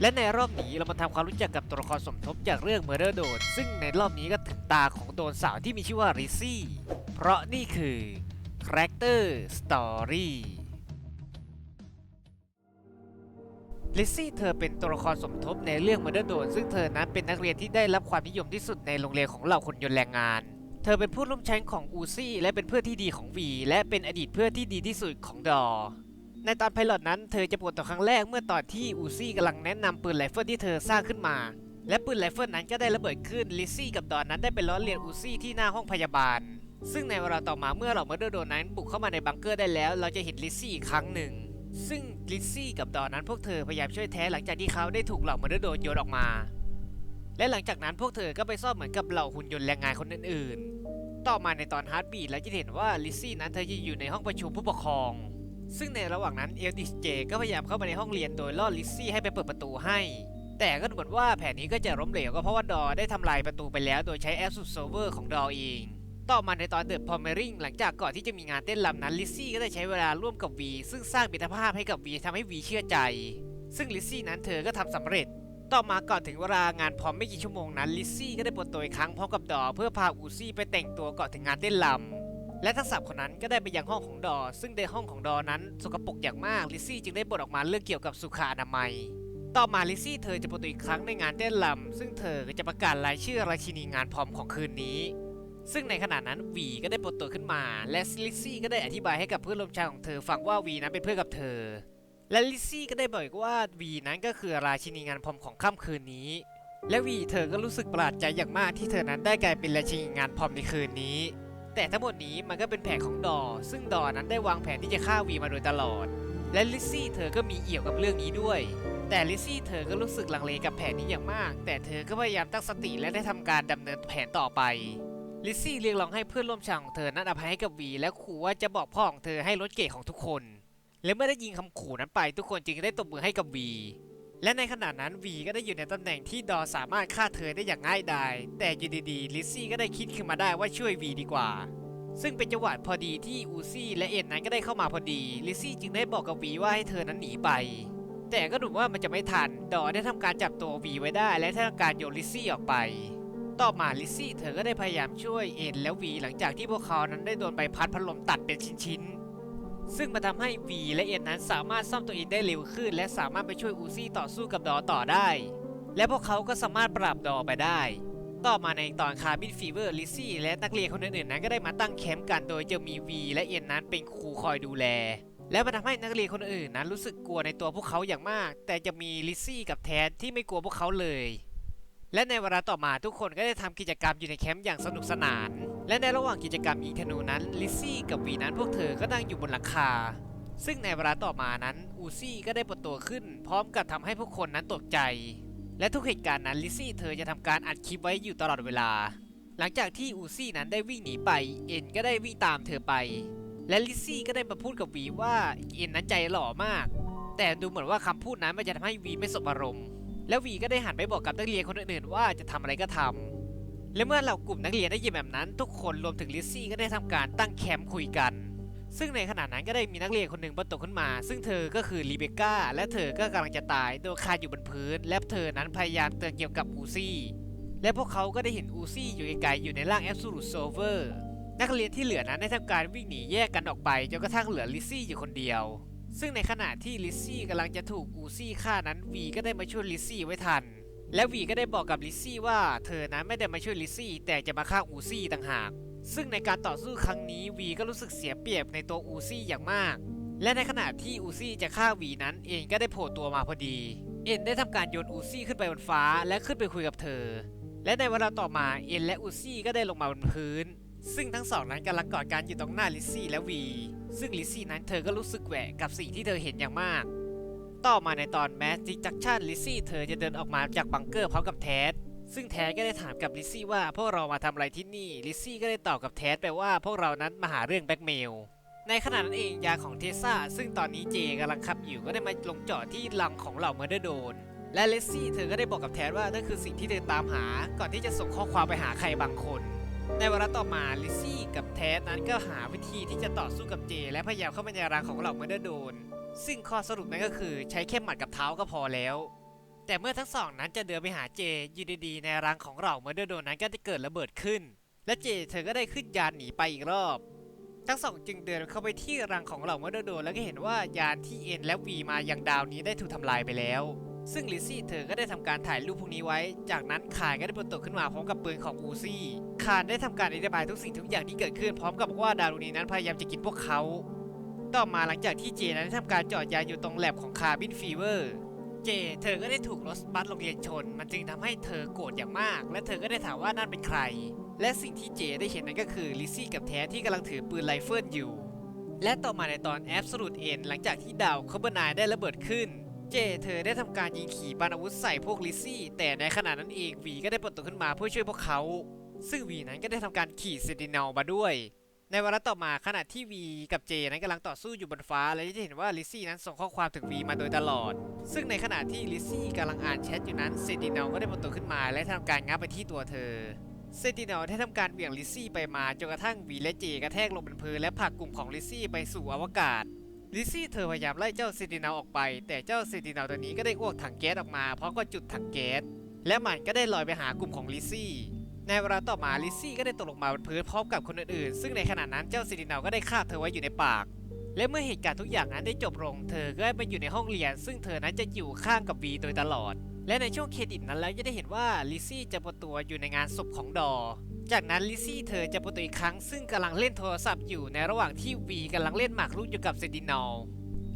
และในรอบนี้เรามาทำความรู้จักกับตัวละครสมทบจากเรื่อง Murder d o n ซึ่งในรอบนี้ก็ถึงตาของโดนสาวที่มีชื่อว่าริซี่ เพราะนี่คือ Character Story ลิซซี่เธอเป็นตัวละครสมทบในเรื่อง Murder d o n ซึ่งเธอนั้นเป็นนักเรียนที่ได้รับความนิยมที่สุดในโรงเรียนของเหล่าคนยนต์แรงงาน เธอเป็นผู้ร่วมใช้ของอูซี่และเป็นเพื่อนที่ดีของวีและเป็นอดีตเพื่อนที่ดีที่สุดของดอ ในตอนไพลอตนั้นเธอจะปวดต่อครั้งแรกเมื่อตอนที่อูซี่กำลังแนะนำปืนไรเฟิลที่เธอสร้างขึ้นมา และปืนไรเฟิลนั้นก็ได้ระเบิดขึ้นลิซซี่กับดอนนั้นได้ไปล้อเลียนอูซี่ที่หน้าห้องพยาบาล ซึ่งในเวลาต่อมาเมื่อเหล่าเมอร์เดอร์โดนนั้นบุกเข้ามาในบังเกอร์ได้แล้ว เราจะเห็นลิซซี่อีกครั้งหนึ่ง ซึ่งลิซซี่กับดอนนั้นพวกเธอพยายามช่วยแท้หลังจากที่เขาได้ถูกเหล่าเมอร์เดอร์โดนโยนออกมา และหลังจากนั้นพวกเธอก็ไปซ่อมเหมือนกับเหล่าหุ่นยนต์แรงงานคนอื่นๆ ต่อมาในตอนฮาร์ดบีทเราจะเห็นว่าลิซซี่นั้นเธอจะอยู่ในห้องประชุมผู้ปกครอง ซึ่งในระหว่างนั้นเอลดิสเจก็พยายามเข้ามาในห้องเรียนโดยล่อลิซซี่ให้ไปเปิดประตูให้ แต่ก็ดูเหมือนว่าแผนนี้ก็จะล้มเหลวก็เพราะว่าดอได้ทำลายประตูไปแล้วโดยใช้แอปสุดเซิร์ฟเวอร์ของดอเองต่อมาในตอนเดอะพอมเมริงหลังจากก่อนที่จะมีงานเต้นรำนั้นลิซซี่ก็ได้ใช้เวลาร่วมกับวีซึ่งสร้างมิตรภาพให้กับวีทำให้วีเชื่อใจ ซึ่งลิซซี่นั้นเธอก็ทำสำเร็จ ต่อมาก่อนถึงเวลางานพร้อมไม่กี่ชั่วโมงนั้นลิซซี่ก็ได้ปรดตัวอีกครั้งพร้อมกับดอเพื่อพาอูซี่ไปแต่งตัวก่อนถึงงานเต้นรำ และทั้งสามคนนั้นก็ได้ไปยังห้องของดอ ซึ่งในห้องของดอนั้นสกปรกอย่างมากลิซซี่จึงได้บ่นออกมาเรื่องเกี่ยวกับสุขอนามัย ต่อมาลิซซี่เธอจะปรากฏอีกครั้งในงานเต้นรำซึ่งเธอก็จะประกาศรายชื่อราชินีงานพร้อมของคืนนี้ ซึ่งในขณะนั้นวีก็ได้ปรากตัวขึ้นมา และลิซซี่ก็ได้อธิบายให้กับเพื่อนร่วมชายของเธอฟังว่าวีนั้นเป็นเพื่อนกับเธอ และลิซซี่ก็ได้บอกอีกว่าวีนั้นก็คือราชินีงานพร้อมของค่ำคืนนี้ และวีเธอก็รู้สึกประหลาดใจอย่างมากที่เธอนั้นได้กลายเป็นราชินีงานพร้อมในคืนนี้ แต่ทั้งหมดนี้มันก็เป็นแผนของดอ ซึ่งดอนั้นได้วางแผนที่จะฆ่าวีมาโดยตลอด และลิซซี่เธอก็มีเอี่ยวกับเรื่องนี้ด้วย แต่ลิซซี่เธอก็รู้สึกลังเลกับแผนนี้อย่างมาก แต่เธอก็พยายามตั้งสติและได้ทำการดำเนินแผนต่อไป ลิซซี่เรียกร้องให้เพื่อนร่วมชางของเธอนั้นอภัยให้กับวี และขู่ว่าจะบอกพ่อของเธอให้ลดเกรดของทุกคน และเมื่อได้ยินคำขู่นั้นไป ทุกคนจึงได้ตบมือให้กับวี และในขณะนั้นวีก็ได้อยู่ในตำแหน่งที่ดอสามารถฆ่าเธอได้อย่างง่ายดาย แต่อยู่ดีๆลิซซี่ก็ได้คิดขึ้นมาได้ว่าช่วยวีดีกว่า ซึ่งเป็นจังหวะพอดีที่อูซี่และเอ็นนั้นก็ได้เข้ามาพอดีลิซซี่จึงได้บอกกับวีว่าให้เธอนั้นหนีไป แต่ก็ดูว่ามันจะไม่ทัน ดอได้ทำการจับตัววีไว้ได้ และทำการโยนลิซซี่ออกไป ต่อมาลิซซี่เธอก็ได้พยายามช่วยเอ็นและวีหลังจากที่พวกเขานั้นได้โดนใบพัดพัดลมตัดเป็นชิ้นๆ ซึ่งมาทำให้วีและเอ็นนั้นสามารถซ่อมตัวเองได้เร็วขึ้น และสามารถไปช่วยอูซี่ต่อสู้กับดอต่อได้ และพวกเขาก็สามารถปราบดอไปได้ ต่อมาในตอนคาร์บินฟีเวอร์ลิซี่และนักเรียนคนอื่นๆนั้นก็ได้มาตั้งแคมป์กันโดยจะมีวีและเอ็นนั้นเป็นครูคอยดูแล และมันทำให้นักเรียนคนอื่นนั้นรู้สึกกลัวในตัวพวกเขาอย่างมาก แต่จะมีลิซี่กับแทนที่ไม่กลัวพวกเขาเลย และในเวลาต่อมาทุกคนก็ได้ทำกิจกรรมอยู่ในแคมป์อย่างสนุกสนาน และในระหว่างกิจกรรมยิงธนูนั้นลิซซี่กับวีนั้นพวกเธอก็นั่งอยู่บนหลังคา ซึ่งในเวลาต่อมานั้นอูซี่ก็ได้ปรากฏตัวขึ้น พร้อมกับทำให้พวกคนนั้นตกใจ และทุกเหตุการณ์นั้นลิซซี่เธอจะทำการอัดคลิปไว้อยู่ตลอดเวลา หลังจากที่อูซี่นั้นได้วิ่งหนีไปเอ็นก็ได้วิ่งตามเธอไป และลิซซี่ก็ได้มาพูดกับวีว่าเอ็นนั้นใจหล่อมาก แต่ดูเหมือนว่าคำพูดนั้นมันจะทำให้วีไม่สบอารมณ์ แล้ววีก็ได้หันไปบอกกับนักเรียนคนอื่นๆว่าจะทำอะไรก็ทำและเมื่อเหล่ากลุ่มนักเรียนได้ยินแบบนั้น ทุกคนรวมถึงลิซซี่ก็ได้ทำการตั้งแคมป์คุยกัน ซึ่งในขณะนั้นก็ได้มีนักเรียนคนหนึ่งปรากฏขึ้นมา ซึ่งเธอก็คือรีเบคก้าและเธอก็กำลังจะตายโดยคาอยู่บนพื้น และเธอนั้นพยายามเตือนเกี่ยวกับอูซี่และพวกเขาก็ได้เห็นอูซี่อยู่ไกลๆอยู่ในร่างแอบสูตโซเวอร์นักเรียนที่เหลือนั้นได้ทำการวิ่งหนีแยกกันออกไปจนกระทั่งเหลือลิซซี่อยู่คนเดียว ซึ่งในขณะที่ลิซซี่กำลังจะถูกอูซี่ฆ่านั้นวีก็ได้มาช่วยลิซซี่ไว้ทัน และวีก็ได้บอกกับลิซซี่ว่าเธอนั้นไม่ได้มาช่วยลิซซี่แต่จะมาฆ่าอูซี่ต่างหาก ซึ่งในการต่อสู้ครั้งนี้วีก็รู้สึกเสียเปรียบในตัวอูซี่อย่างมาก และในขณะที่อูซี่จะฆ่าวีนั้นเองก็ได้โผล่ตัวมาพอดี เอ็นได้ทำการโยนอูซี่ขึ้นไปบนฟ้าและขึ้นไปคุยกับเธอ และในเวลาต่อมาเอ็นและอูซี่ก็ได้ลงมาบนพื้น ซึ่งทั้งสองนั้นกำลังกอดกันอยู่ตรงหน้าลิซซี่และวี ซึ่งลิซซี่นั้นเธอก็รู้สึกแหวะกับสิ่งที่เธอเห็นอย่างมาก ต่อมาในตอนแมสจิกจักชันลิซซี่เธอจะเดินออกมาจากบังเกอร์พร้อมกับแทสซึ่งแทสก็ได้ถามกับลิซซี่ว่าพวกเรามาทำอะไรที่นี่ ลิซซี่ก็ได้ตอบกับแทสไปว่าพวกเรานั้นมาหาเรื่องแบ็กเมล ในขณะนั้นเองยาของเทสซาซึ่งตอนนี้เจกำลังขับอยู่ก็ได้มาลงจอดที่ลังของเหล่าเมอร์เดอร์โดน และเลซซี่เธอก็ได้บอกกับแทสว่านั่นคือสิ่งที่เธอตามหา ก่อนที่จะส่งข้อความไปหาใครบางคน ในเวลาต่อมาลิซี่กับแทสนั้นก็หาวิธีที่จะต่อสู้กับเจ และพยายามเข้ามาในรังของเหล่าเมอร์เดอร์โดน ซึ่งข้อสรุปนั้นก็คือใช้แค่หมัดกับเท้าก็พอแล้ว แต่เมื่อทั้งสองนั้นจะเดินไปหาเจอยูดีๆในรังของเราเมอร์เดอร์โดนนั้นก็จะเกิดระเบิดขึ้น และเจเธอก็ได้ขึ้นยานหนีไปอีกรอบ ทั้งสองจึงเดินเข้าไปที่รังของเหล่าเมอร์เดอร์โดนแล้วก็เห็นว่ายานที่เอ็นและวีมายังดาวนี้ได้ถูกทำลายไปแล้ว ซึ่งลิซี่เธอก็ได้ทำการถ่ายรูปพวกนี้ไว้ จากนั้นคายก็ได้ปรากฏขึ้นมาพร้อมกับปืนของอูซี่คานได้ทำการอธิบายทุกสิ่งทุกอย่างที่เกิดขึ้น พร้อมกับบอกว่าดาวดวงนี้นั้นพยายามจะกินพวกเขา ต่อมาหลังจากที่เจนั้นได้ทำการจอดยานอยู่ตรงแลบของคาร์บินฟีเวอร์ เจ เธอก็ได้ถูกรถบัสโรงเรียนชน มันจึงทำให้เธอโกรธอย่างมาก และเธอก็ได้ถามว่านั่นเป็นใคร และสิ่งที่เจได้เห็นนั้นก็คือลิซี่กับแท้ที่กำลังถือปืนไรเฟิลอยู่ และต่อมาในตอนแอบสูตเอ็นหลังจากที่ดาวคาร์บอนายได้ระเบิดขึ้น เจเธอได้ทำการยิงขี่ปานาวุธใส่พวกลิซี่ แต่ในขณะนั้นเองวีก็ได้ปรากฏขึ้นมาเพื่อช่วยพวกเขา ซึ่งวีนั้นก็ได้ทำการขี่เซนติเนลมาด้วย ในวลาต่อมาขณะที่วีกับเจนั้นกำลังต่อสู้อยู่บนฟ้าและจะเห็นว่าลิซี่นั้นส่งข้อความถึงวีมาโดยตลอด ซึ่งในขณะที่ลิซี่กำลังอ่านแชทอยู่นั้นเซนติเนลก็ได้ปรากฏขึ้นมา และทำการงับไปที่ตัวเธอเซติเนลได้ทำการเหวี่ยงลิซี่ไปมาจนกระทั่งวีและเจกระแทกลงบนพื้นและผลักกลุ่มของลิซี่ไปสู่อวกาศ ลิซี่เธอพยายามไล่เจ้าเซนตินลออกไป แต่เจ้าเซนตินลตัวนี้ก็ได้อ้วกถังแก๊สออกมาเพราะก็จุดถังแก๊สและมันก็ได้ลอยไปหากลุ่มของลิซี่ในเวลาต่อมาลิซี่ก็ได้ตกลงมาบนพื้นพร้อมกับคนอื่นๆ ซึ่งในขณะนั้นเจ้าซิตินาก็ได้ฆ่าเธอไว้อยู่ในปาก และเมื่อเหตุการณ์ทุกอย่างนั้นได้จบลง เธอก็ได้ไปอยู่ในห้องเรียน ซึ่งเธอนั้นจะอยู่ข้างกับวีโดยตลอด และในช่วงเครดิตนั้นแล้วจะได้เห็นว่าลิซซี่จะปรากฏตัวอยู่ในงานศพของดอ จากนั้นลิซซี่เธอจะปรากฏตัวอีกครั้งซึ่งกำลังเล่นโทรศัพท์อยู่ในระหว่างที่วีกำลังเล่นหมากรุกอยู่กับเซนตินอล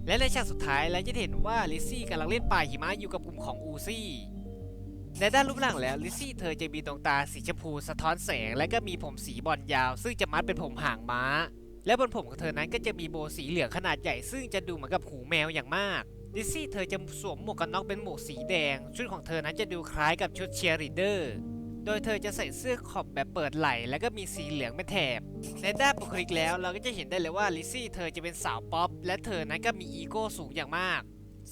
และในฉากสุดท้ายแล้วจะเห็นว่าลิซซี่กำลังเล่นปลาหิมะอยู่กับกลุ่มของอูซี่ในด้านรูปร่างแล้วลิซซี่เธอจะมีดวงตาสีชมพูสะท้อนแสง และก็มีผมสีบอลยาว ซึ่งจะมัดเป็นผมหางม้า และบนผมของเธอนั้นก็จะมีโบว์สีเหลืองขนาดใหญ่ ซึ่งจะดูเหมือนกับหูแมวอย่างมาก ลิซซี่เธอจะสวมหมวกกันน็อกเป็นหมวกสีแดง ชุดของเธอนั้นจะดูคล้ายกับชุดเชียร์ลีเดอร์ โดยเธอจะใส่เสื้อขอบแบบเปิดไหล่แล้วก็มีสีเหลืองเป็นแถบ ในด้านบุคลิกแล้วเราก็จะเห็นได้เลยว่าลิซซี่เธอจะเป็นสาวป๊อปและเธอนั้นก็มีอีโก้สูงอย่างมาก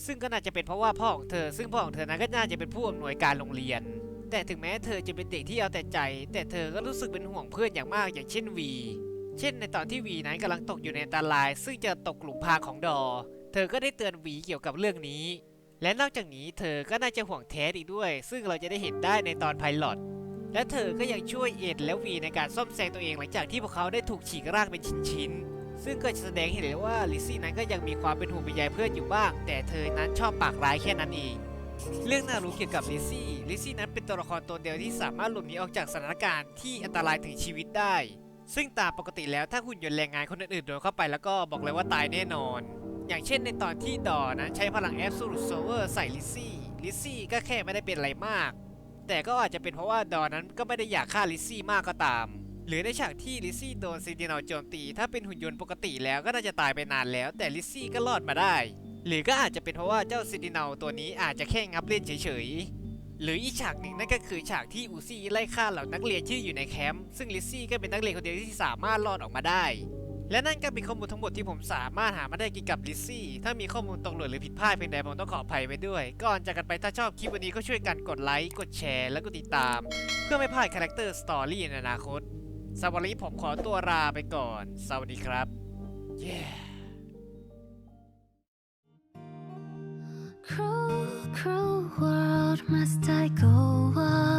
ซึ่งก็น่าจะเป็นเพราะว่าพ่อของเธอ ซึ่งพ่อของเธอนั้นก็น่าจะเป็นผู้อำนวยการโรงเรียน แต่ถึงแม้เธอจะเป็นเด็กที่เอาแต่ใจ แต่เธอก็รู้สึกเป็นห่วงเพื่อนอย่างมากอย่างเช่นวีเช่นในตอนที่วีนั้นกำลังตกอยู่ในอันตราย ซึ่งจะตกหลุมพรางของดอ เธอก็ได้เตือนวีเกี่ยวกับเรื่องนี้ และนอกจากนี้เธอก็น่าจะห่วงเทสอีกด้วย ซึ่งเราจะได้เห็นได้ในตอนไพลอตและเธอก็ยังช่วยเอ็ดและวีในการซ่อมแซมตัวเองหลังจากที่พวกเขาได้ถูกฉีกร่างเป็นชิ้นๆ ซึ่งก็จะแสดงให้เห็นเลยว่าลิซี่นั้นก็ยังมีความเป็นห่วงเป็นใยเพื่อนอยู่บ้าง แต่เธอนั้นชอบปากร้ายแค่นั้นเอง เรื่องน่ารู้เกี่ยวกับลิซี่ ลิซซี่นั้นเป็นตัวละครตัวเดียวที่สามารถหลบหนีออกจากสถานการณ์ที่อันตรายถึงชีวิตได้ ซึ่งตามปกติแล้วถ้าหุ่นยนต์แรงงานคนอื่นๆโดนเข้าไปแล้วก็บอกเลยว่าตายแน่นอน อย่างเช่นในตอนที่ดอนั้นใช้พลังแอบสูตโซเวอร์ใส่ลิซี่ ลิซี่ก็แค่ไม่ได้เป็นอะไรมาก แต่ก็อาจจะเป็นเพราะว่าดอนนั้นก็ไม่ได้อยากฆ่าลิซี่มากก็ตาม หรือในฉากที่ลิซี่โดนซีดีนอลโจมตี ถ้าเป็นหุ่นยนต์ปกติแล้วก็น่าจะตายไปนานแล้ว แต่ลิซี่ก็รอดมาได้ หรือก็อาจจะเป็นเพราะว่าเจ้าซีดีนอลตัวนี้อาจจะแค่งับเล่นเฉยๆ หรืออีกฉากหนึ่งนั่นก็คือฉากที่อูซี่ไล่ฆ่าเหล่านักเรียนที่อยู่ในแคมป์ซึ่งลิซซี่ก็เป็นนักเรียนคนเดียวที่สามารถรอดออกมาได้ และนั่นก็เป็นข้อมูลทั้งหมดที่ผมสามารถหามาได้เกี่ยวกับลิซซี่ ถ้ามีข้อมูลตรงหรือหรือผิดพลาดเพียงใดผมต้องขออภัยไว้ด้วย ก่อนจากกันไปถ้าชอบคลิปวันนี้ก็ช่วยกันกดไลค์ กดแชร์ และกดติดตาม เพื่อไม่พลาดคาแรคเตอร์สตอรี่ในอนาคตสวันนี้ผมขอตัวลาไปก่อน สวัสดีครับ yeah. Cruel, cruel world, must I go on?